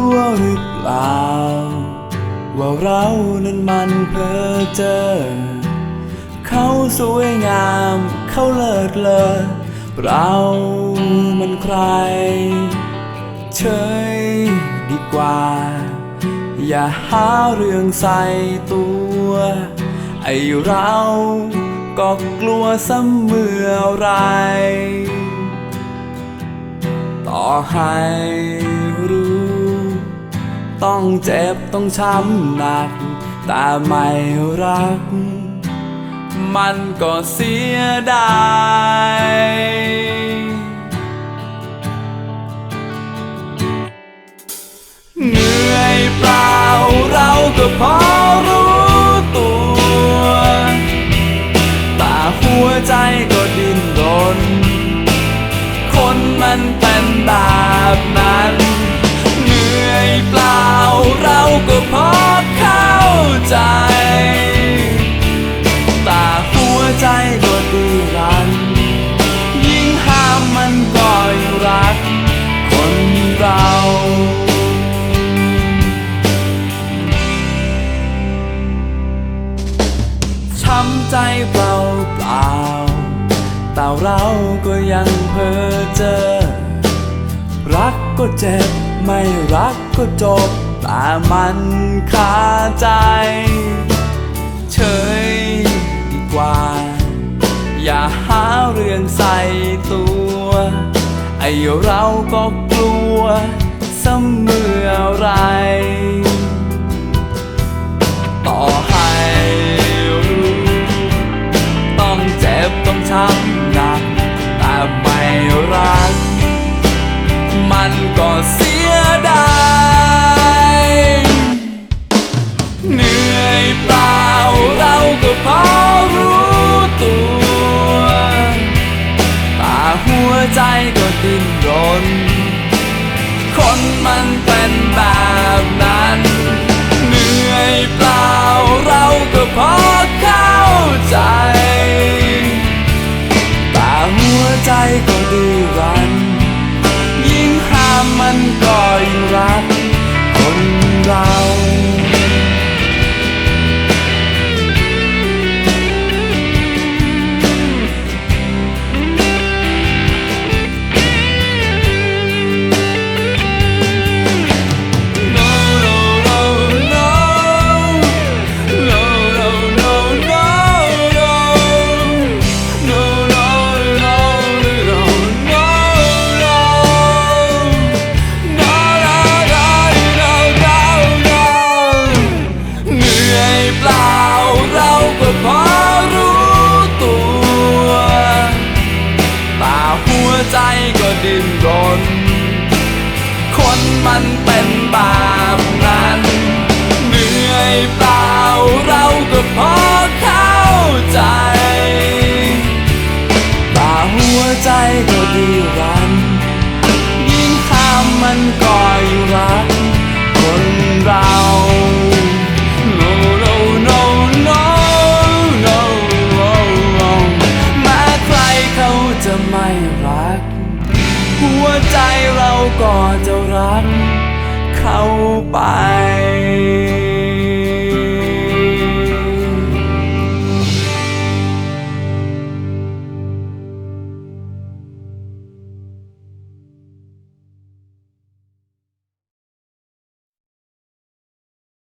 ตัวหรือเปล่า ว่าเรานั้นมันเพ้อเจอ เขาสวยงาม เขาเลิศเลอเรามันใคร เฉยดีกว่า อย่าหาเรื่องใส่ตัว ไอเราก็กลัวเสมออไร ต่อให้ ต้องเจ็บต้องช้ำหนัก แต่ไม่รัก มันก็เสียดายเหนื่อยเปล่าเราก็พอรู้ตัว แต่หัวใจก็ดิ้นรน คนมันเป็นแบบนั้น อยเปล่าเราก็พอเข้าใจ แต่หัวใจก็ดื้อรั้นยิ่งห้ามมันก็ยิ่งรัก คนเราช้ำใจเปล่าเปล่าแต่เราก็ยังเพ้อเจอรัก ก็เจ็บ ไม่รักก็จบ แต่มันคาใจ เฉยดีกว่า อย่าหาเรื่องใส่ตัว ไอ้เราก็กลัวเสมอ ใจก็ดิ้นรน คนมันเป็นแบบนั้น เหนื่อยเปล่าเราก็พอ มันเป็นแบบนั้น เหนื่อยเปล่าเราก็พอเข้าใจบาดหัวใจก็ดีร้า ก็จะรักเข้าไป